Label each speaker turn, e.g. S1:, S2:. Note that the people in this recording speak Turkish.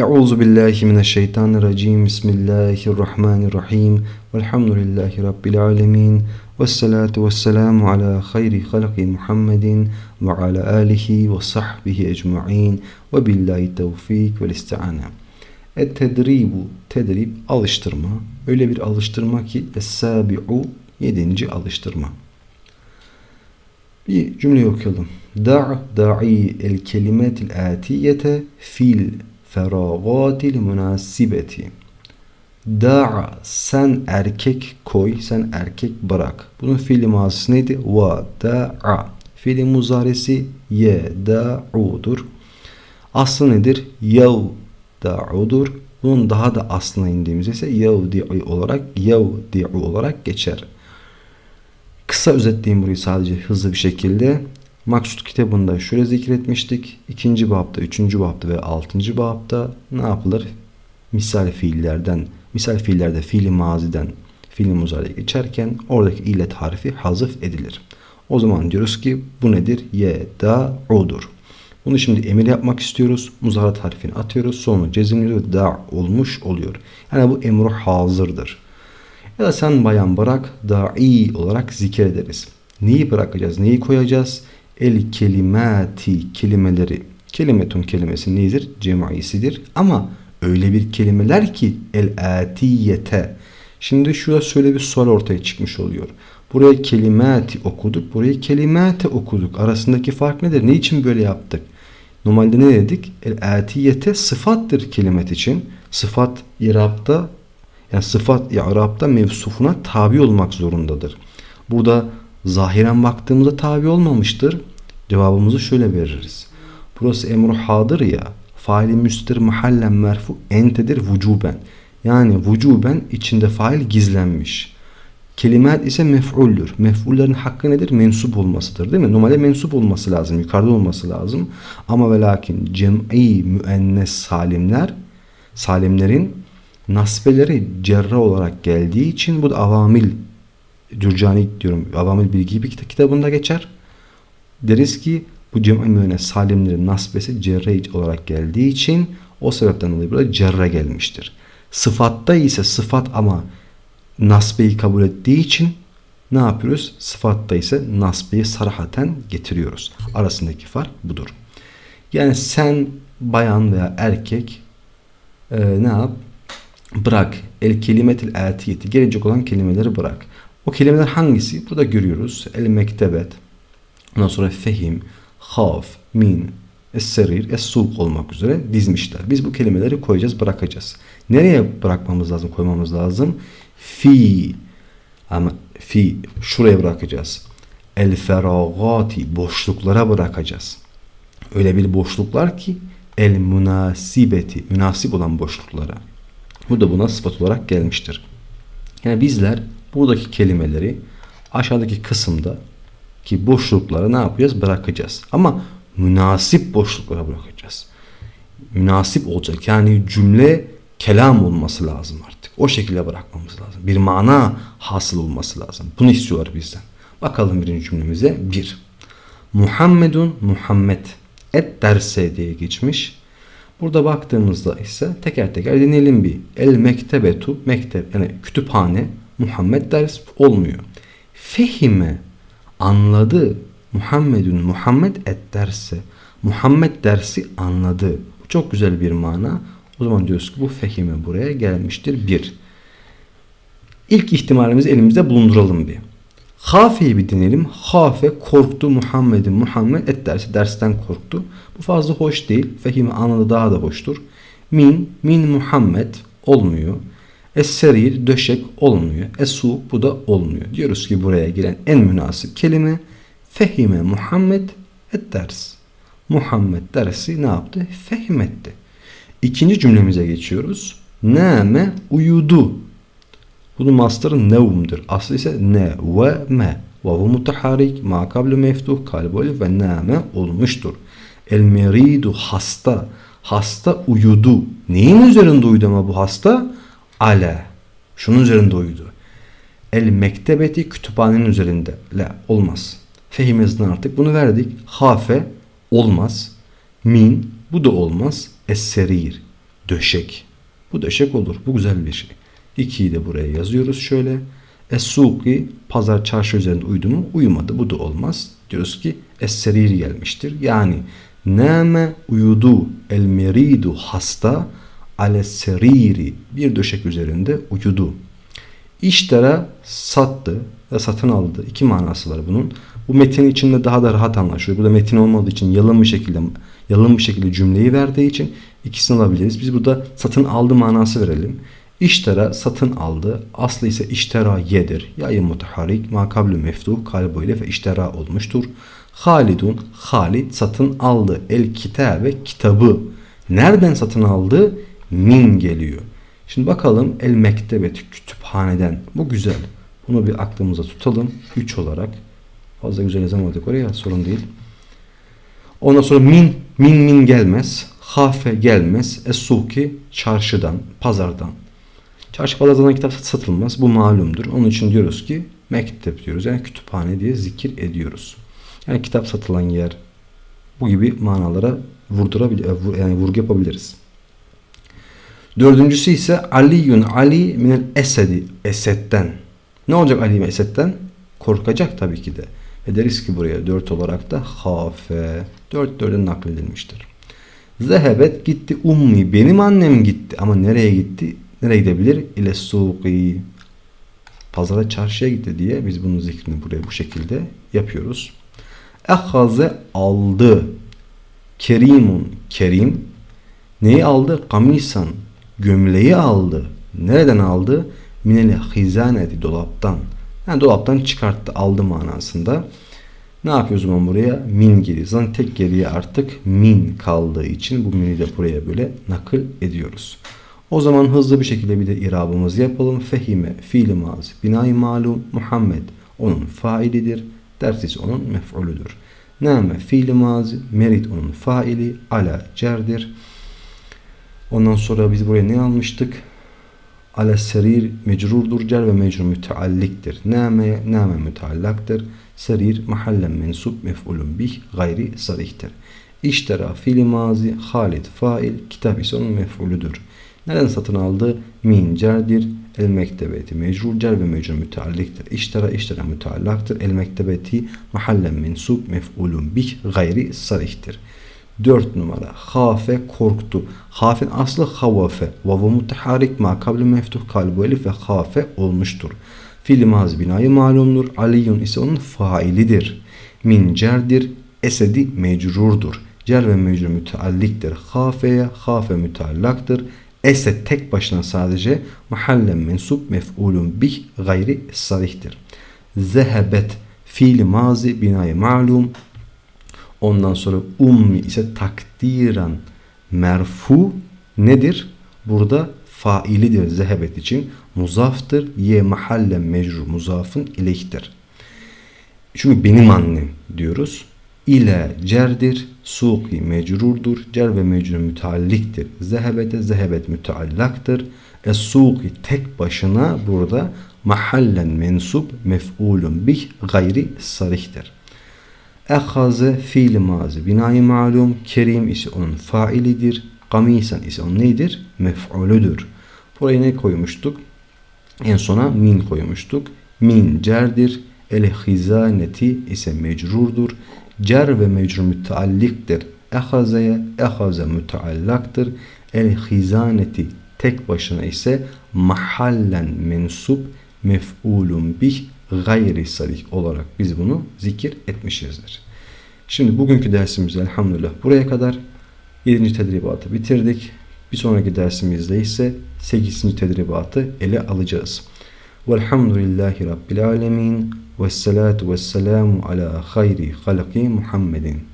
S1: Euzu billahi mineşşeytanirracim. Bismillahirrahmanirrahim. Velhamdülillahi rabbil alamin. Ves salatu vesselamu ala hayri halqi Muhammedin ve ala alihi ve sahbihi ecmaîn. Ve billahi tevfik ve isti'ane. Et tedribu tedrib alıştırma. Öyle bir alıştırma ki es-sabi'u yedinci alıştırma. Bir cümle okuyalım. Da' da'i el kelimetil atiyete fil feragatil münasibeti. Da'a sen erkek koy, sen erkek bırak. Bunun fiili mazisi neydi? Va da'a. Fiili muzaresi ye da'udur. Aslı nedir? Yav da'udur. Bunun daha da aslına indiğimizde ise yevdi'i olarak yevdi'u olarak geçer. Kısa özetleyeyim burayı sadece hızlı bir şekilde. Maksut kitabında şöyle zikretmiştik. İkinci babda, üçüncü babda ve altıncı babda ne yapılır? Misal fiillerden, misal fiillerde fiili maziden fiili muzariye geçerken oradaki illet harfi hazıf edilir. O zaman diyoruz ki bu nedir? Ye, da, udur. Bunu şimdi emir yapmak istiyoruz. Muzarat harfini atıyoruz. Sonra cezimliyoruz ve da olmuş oluyor. Yani bu emru hazırdır. Ya da sen bayan bırak da'i olarak zikrederiz. Neyi bırakacağız? Neyi koyacağız? El kelimati kelimeleri. Kelimetun kelimesi nedir? Cemaisidir. Ama öyle bir kelimeler ki el atiyete. Şimdi şurada şöyle bir soru ortaya çıkmış oluyor. Buraya kelimati okuduk. Buraya kelimate okuduk. Arasındaki fark nedir? Ne için böyle yaptık? Normalde ne dedik? El atiyete sıfattır kelimet için. Sıfat irapta yani sıfat i'rabda mevsufuna tabi olmak zorundadır. Burada zahiren baktığımızda tabi olmamıştır. Cevabımızı şöyle veririz. Burası emru hadır ya. Faili müstir mahallen merfu entedir vücuben. Yani vücuben içinde fail gizlenmiş. Kelimet ise mef'uldür. Mef'ullerin hakkı nedir? Mensup olmasıdır değil mi? Normalde mensup olması lazım. Yukarıda olması lazım. Ama ve lakin cem'i müennes salimler salimlerin nasbeleri cerra olarak geldiği için bu da avamil Dürcani diyorum. Avamil bilgi bir kitabında geçer. Deriz ki bu cem'i müennes salimlerin nasbesi cerre olarak geldiği için o sebepten dolayı burada cerre gelmiştir. Sıfatta ise sıfat ama nasbeyi kabul ettiği için ne yapıyoruz? Sıfatta ise nasbeyi sarahaten getiriyoruz. Arasındaki fark budur. Yani sen bayan veya erkek e, ne yap? Bırak. El kelimetil atiyeti. Gelecek olan kelimeleri bırak. O kelimeler hangisi? Burada görüyoruz. El mektebet. Ondan sonra fehim, haf, min, es-serir, es-sulk olmak üzere dizmişler. Biz bu kelimeleri koyacağız, bırakacağız. Nereye bırakmamız lazım, koymamız lazım? Fi. Ama fi şuraya bırakacağız. El feragati boşluklara bırakacağız. Öyle bir boşluklar ki el münasibeti münasip olan boşluklara. Bu da buna sıfat olarak gelmiştir. Yani bizler buradaki kelimeleri aşağıdaki kısımda ki boşluklara ne yapacağız? Bırakacağız. Ama münasip boşluklara bırakacağız. Münasip olacak. Yani cümle kelam olması lazım artık. O şekilde bırakmamız lazım. Bir mana hasıl olması lazım. Bunu istiyorlar bizden. Bakalım birinci cümlemize. Bir. Muhammedun Muhammed et derse diye geçmiş. Burada baktığımızda ise teker teker deneyelim bir. El mektebetu mektep yani kütüphane Muhammed ders olmuyor. Fehime anladı. Muhammedun Muhammed et derse. Muhammed dersi anladı. Çok güzel bir mana. O zaman diyoruz ki bu fehime buraya gelmiştir. Bir. İlk ihtimalimizi elimizde bulunduralım bir. Hafe'yi bir deneyelim. Hafe korktu Muhammed'in Muhammed et dersi dersten korktu. Bu fazla hoş değil. Fehime anladı daha da hoştur. Min, min Muhammed olmuyor. Es-serir döşek olmuyor. Es-su bu da olmuyor. Diyoruz ki buraya giren en münasip kelime fehime Muhammed et ders. Muhammed dersi ne yaptı? Fehmetti. İkinci cümlemize geçiyoruz. Name uyudu. Bunun mastarı nevmdir. Aslı ise ne ve me. Vavu mutaharik, ma kablu meftuh, kalboli ve name olmuştur. El meridu hasta. Hasta uyudu. Neyin üzerinde uyudu ama bu hasta? Ale. Şunun üzerinde uyudu. El mektebeti kütüphanenin üzerinde. La olmaz. Fehimizden artık bunu verdik. Hafe olmaz. Min bu da olmaz. Es-serir döşek. Bu döşek olur. Bu güzel bir şey. 2'yi de buraya yazıyoruz şöyle. Es-suki pazar çarşı üzerinde uydu mu? Uyumadı. Bu da olmaz. Diyoruz ki es-serir gelmiştir. Yani name uyudu el meridu hasta ale seriri bir döşek üzerinde uyudu. İştara sattı ve satın aldı. İki manası var bunun. Bu metin içinde daha da rahat anlaşılıyor. Burada metin olmadığı için yalın bir şekilde yalın bir şekilde cümleyi verdiği için ikisini alabiliriz. Biz burada satın aldı manası verelim. İştara satın aldı. Aslı ise iştera yedir. Yayın mutaharik makablü meftuh kalbuyla ve iştera olmuştur. Halidun Halid satın aldı. El kitabe kitabı. Nereden satın aldı? Min geliyor. Şimdi bakalım el mektebet kütüphaneden. Bu güzel. Bunu bir aklımıza tutalım. 3 olarak. Fazla güzel yazamadık oraya sorun değil. Ondan sonra min, min min gelmez. Hafe gelmez. Esuki çarşıdan, pazardan. Çarşı pazardan kitap satılmaz. Bu malumdur. Onun için diyoruz ki mektep diyoruz. Yani kütüphane diye zikir ediyoruz. Yani kitap satılan yer. Bu gibi manalara vurdurabilir, yani vurgu yapabiliriz. Dördüncüsü ise Aliyun Ali minel esedi. Esed'den. Ne olacak Ali Esed'den? Korkacak tabii ki de. Ve deriz ki buraya dört olarak da hafe. Dört dörde nakledilmiştir. Zehebet gitti ummi. Benim annem gitti. Ama nereye gitti? Nereye gidebilir? İle suqi. Pazara çarşıya gitti diye biz bunun zikrini buraya bu şekilde yapıyoruz. Ehaze aldı. Kerimun. Kerim. Neyi aldı? Kamisan. Gömleği aldı. Nereden aldı? Minele hizaneti dolaptan. Yani dolaptan çıkarttı aldı manasında. Ne yapıyoruz zaman buraya? Min geliyor. Zaten tek geriye artık min kaldığı için bu mini de buraya böyle nakıl ediyoruz. O zaman hızlı bir şekilde bir de irabımızı yapalım. Fehime, fiil mazi, binay malum, Muhammed onun failidir. Ders ise onun mef'ulüdür. Name fiil mazi, merit onun faili, ala cerdir. Ondan sonra biz buraya ne almıştık? Ale serir mecrurdur cer ve mecrur mütealliktir. Name name müteallaktır. Serir mahallen mensup mef'ulun bih gayri sarihtir. İştera fiili mazi, Halid fail, kitap ise onun mef'ulüdür. Neden satın aldı? Min cerdir. El mektebeti mecrur cer ve mecrur mütealliktir. İştera iştera müteallaktır. El mektebeti mahallen mensup mef'ulun bih gayri sarihtir. 4 numara. Hafe korktu. Hafin aslı havafe. Vavu mutaharik ma kabli meftuh kalbu elif ve hafe olmuştur. Fiil mazi binayı malumdur. Aliyun ise onun failidir. Min cerdir. Esedi mecrurdur. Cer ve mecrur mütealliktir. Hafeye hafe müteallaktır. Esed tek başına sadece mahallen mensup mef'ulun bih gayri sarihtir. Zehebet fiil mazi binayı malum Ondan sonra ummi ise takdiren merfu nedir? Burada failidir zehebet için. Muzaftır. Ye mahallen mecrur muzafın ileyhtir. Çünkü benim annem diyoruz. İle cerdir. Suki mecrurdur. Cer ve mecrur mütealliktir. Zehebete zehebet müteallaktır. Es-suki tek başına burada mahallen mensup mef'ulun bih gayri sarihtir. Ehaze fiil mazi binayı malum. Kerim ise onun failidir. Gamisan ise onun neydir? Mef'ulüdür. Buraya ne koymuştuk? En sona min koymuştuk. Min cerdir. El hizaneti ise mecrurdur. Cer ve mecrur mütealliktir. Ehazeye ehaze müteallaktır. El hizaneti tek başına ise mahallen mensup mef'ulun bih gayri sarih olarak biz bunu zikir etmişizdir. Şimdi bugünkü dersimiz elhamdülillah buraya kadar 7. tedribatı bitirdik. Bir sonraki dersimizde ise 8. tedribatı ele alacağız. Velhamdülillahi Rabbil Alemin. Vessalatu vesselamu ala hayri halki Muhammedin.